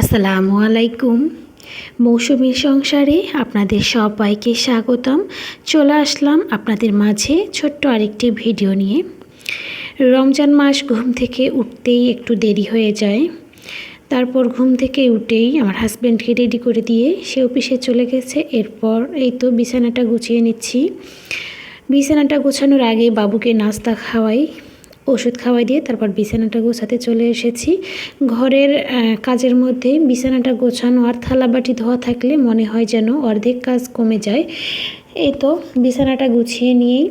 আসসালামু আলাইকুম। মৌসুমী সংসারে আপনাদের সবাইকে স্বাগতম। চলে আসলাম আপনাদের মাঝে ছোট্ট আরেকটি ভিডিও নিয়ে। রমজান মাস ঘুম থেকে উঠতেই একটু দেরি হয়ে যায়। তারপর ঘুম থেকে উঠেই আমার হাজব্যান্ডকে রেডি করে দিয়ে সে অফিসে চলে গেছে। এরপর এই তো বিছানাটা গুছিয়ে নিচ্ছি। বিছানাটা গোছানোর আগে বাবুকে নাস্তা খাওয়াই। ওষুধ খাওয়াই দিয়ে তারপর বিছানাটা গোছাতে চলে এসেছি। ঘরের কাজের মধ্যে বিছানাটা গোছানো আর থালাবাটি ধোয়া থাকলে মনে হয় যেন অর্ধেক কাজ কমে যায়। এই তো বিছানাটা গুছিয়ে নিয়েই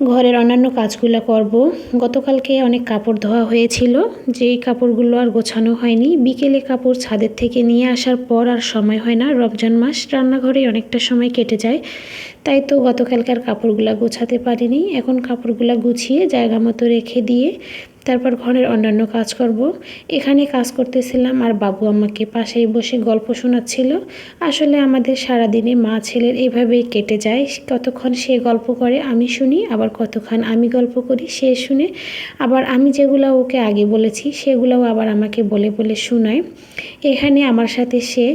ঘরের অন্যান্য কাজগুলো করব। গতকালকে অনেক কাপড় ধোয়া হয়েছিল, যেই কাপড়গুলো আর গোছানো হয়নি। বিকেলে কাপড় ছাদের থেকে নিয়ে আসার পর আর সময় হয় না। রমজান মাস, রান্নাঘরে অনেকটা সময় কেটে যায়। তাই তো গতকালকার কাপড়গুলো গোছাতে পারিনি। এখন কাপড়গুলো গুছিয়ে জায়গা মতো রেখে দিয়ে তারপর ঘরের অন্যান্য কাজ করব। এখানে কাজ করতেছিলাম আর বাবু আমাকে পাশেই বসে গল্প শোনাচ্ছিল। আসলে আমাদের সারাদিনে মা ছেলের এভাবেই কেটে যায়। কতক্ষণ সে গল্প করে আমি শুনি, আবার কতক্ষণ আমি গল্প করি সে শুনে। আবার আমি যেগুলো ওকে আগে বলেছি, সেগুলোও আবার আমাকে বলে বলে শোনায়। এখানে আমার সাথে সে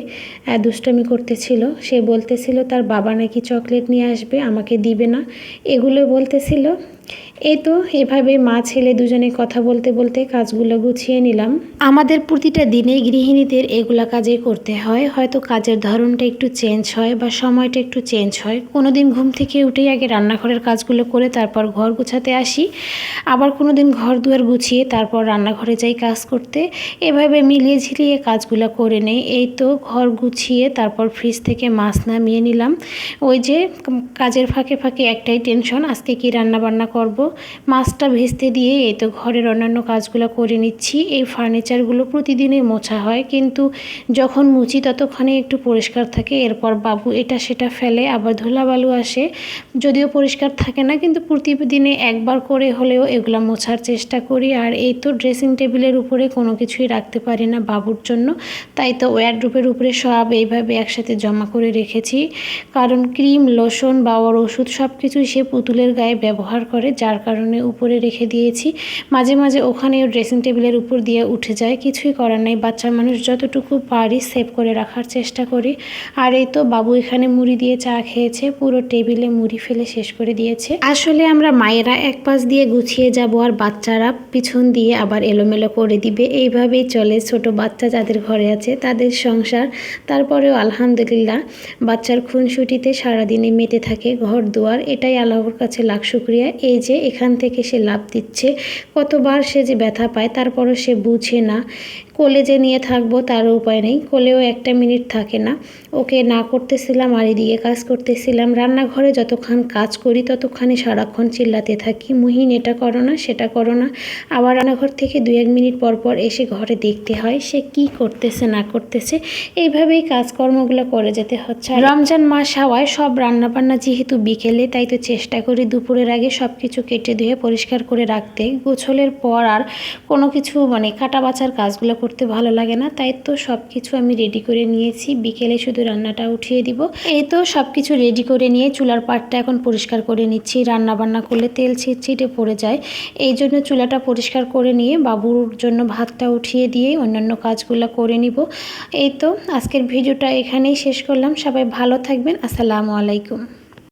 দুষ্টামি করতেছিল। সে বলতেছিল, তার বাবা নাকি চকলেট নিয়ে আসবে, আমাকে দিবে না। এগুলো বলতেছিল। এই তো এভাবে মা, ছেলে দুজনে কথা বলতে বলতে কাজগুলো গুছিয়ে নিলাম। আমাদের প্রতিটা দিনে গৃহিণীদের এগুলা কাজে করতে হয়। হয়তো কাজের ধরনটা একটু চেঞ্জ হয় বা সময়টা একটু চেঞ্জ হয়। কোনো দিন ঘুম থেকে উঠেই আগে রান্নাঘরের কাজগুলো করে তারপর ঘর গুছাতে আসি। আবার কোনো দিন ঘর দুয়ার গুছিয়ে তারপর রান্নাঘরে যাই কাজ করতে। এভাবে মিলিয়ে ঝিলিয়ে কাজগুলো করে নেই। এই তো, ঘর গুছিয়ে তারপর ফ্রিজ থেকে মাছ নামিয়ে নিলাম। ওই যে, কাজের ফাঁকে ফাঁকে একটাই টেনশন আজকে কি রান্না বান্না করব। মাছটা ভেস্তে দিয়ে এই তো ঘরের অন্যান্য কাজগুলো করে নিচ্ছি। এই ফার্নিচারগুলো প্রতিদিনই মোছা হয়। কিন্তু যখন মুছি ততক্ষণে একটু পরিষ্কার থাকে। এরপর বাবু এটা সেটা ফেলে, আবার ধুলাবালু আসে। যদিও পরিষ্কার থাকে না, কিন্তু প্রতিদিনে একবার করে হলেও এগুলো মোছার চেষ্টা করি। আর এই তো ড্রেসিং টেবিলের উপরে কোনো কিছুই রাখতে পারি না বাবুর জন্য। তাই তো ওয়ারড্রোপের উপরে সব এইভাবে একসাথে জমা করে রেখেছি। কারণ ক্রিম লোশন বা ওর ওষুধ সব কিছুই সে পুতুলের গায়ে ব্যবহার করে। যার কারণে উপরে রেখে দিয়েছি। মাঝে মাঝে ওখানেও ড্রেসিং টেবিলের উপর দিয়ে উঠে যায়, কিছুই করার নাই। বাচ্চা মানুষ যতটুকু পারি সেভ করে রাখার চেষ্টা করি। আর এই তো বাবু এখানে মুড়ি দিয়ে চা খেয়েছে, পুরো টেবিলে মুড়ি ফেলে শেষ করে দিয়েছে। আসলে আমরা মায়েরা এক পাশ দিয়ে গুছিয়ে যাব আর বাচ্চারা পিছন দিয়ে আবার এলোমেলো করে দিবে। এইভাবেই চলে ছোট বাচ্চা যাদের ঘরে আছে, তাদের সংসার। তারপরেও আলহামদুলিল্লাহ, বাচ্চার খুনসুটিতে সারাদিনে মেতে থাকে ঘর দুয়ার। এটাই আল্লাহর কাছে লাখ শুক্রিয়া। এই যে এখান থেকে সে লাভ দিচ্ছে। কতবার সে যে ব্যথা পায়, তারপরও সে বুঝে না। কোলে যে নিয়ে থাকব তারও উপায় নেই। কোলেও একটা মিনিট থাকে না। ওকে না করতেছিলাম, আর এদিকে কাজ করতেছিলাম। রান্নাঘরে যতক্ষণ কাজ করি, ততক্ষণে সারাক্ষণ চিল্লাতে থাকি। মুহিন, এটা করো না, সেটা করো না। আবার রান্নাঘর থেকে দু এক মিনিট পর পর এসে ঘরে দেখতে হয়, সে কি করতেছে, না করতেছে। এইভাবেই কাজকর্মগুলো করে যেতে হচ্ছে। রমজান মাস হওয়ায় সব রান্নাবান্না যেহেতু বিকেলে, তাই তো চেষ্টা করি দুপুরের আগে সব কিছু কেটে ধুয়ে পরিষ্কার করে রাখতে, গোছলের পর আর কোনো কিছু মানে কাটা বাছার কাজগুলো করতে ভালো লাগে না। তাই তো সব কিছু আমি রেডি করে নিয়েছি। বিকেলে শুধু রান্নাটা উঠিয়ে দিব। এই তো সব কিছু রেডি করে নিয়ে চুলার পাটটা এখন পরিষ্কার করে নিচ্ছি। রান্না বান্না করলে তেল ছিটছিটে পড়ে যায়। এই জন্য চুলাটা পরিষ্কার করে নিয়ে বাবুর জন্য ভাতটা উঠিয়ে দিয়ে অন্যান্য কাজগুলো করে নিব। এই তো আজকের ভিডিওটা এখানেই শেষ করলাম। সবাই ভালো থাকবেন। আসসালামু আলাইকুম।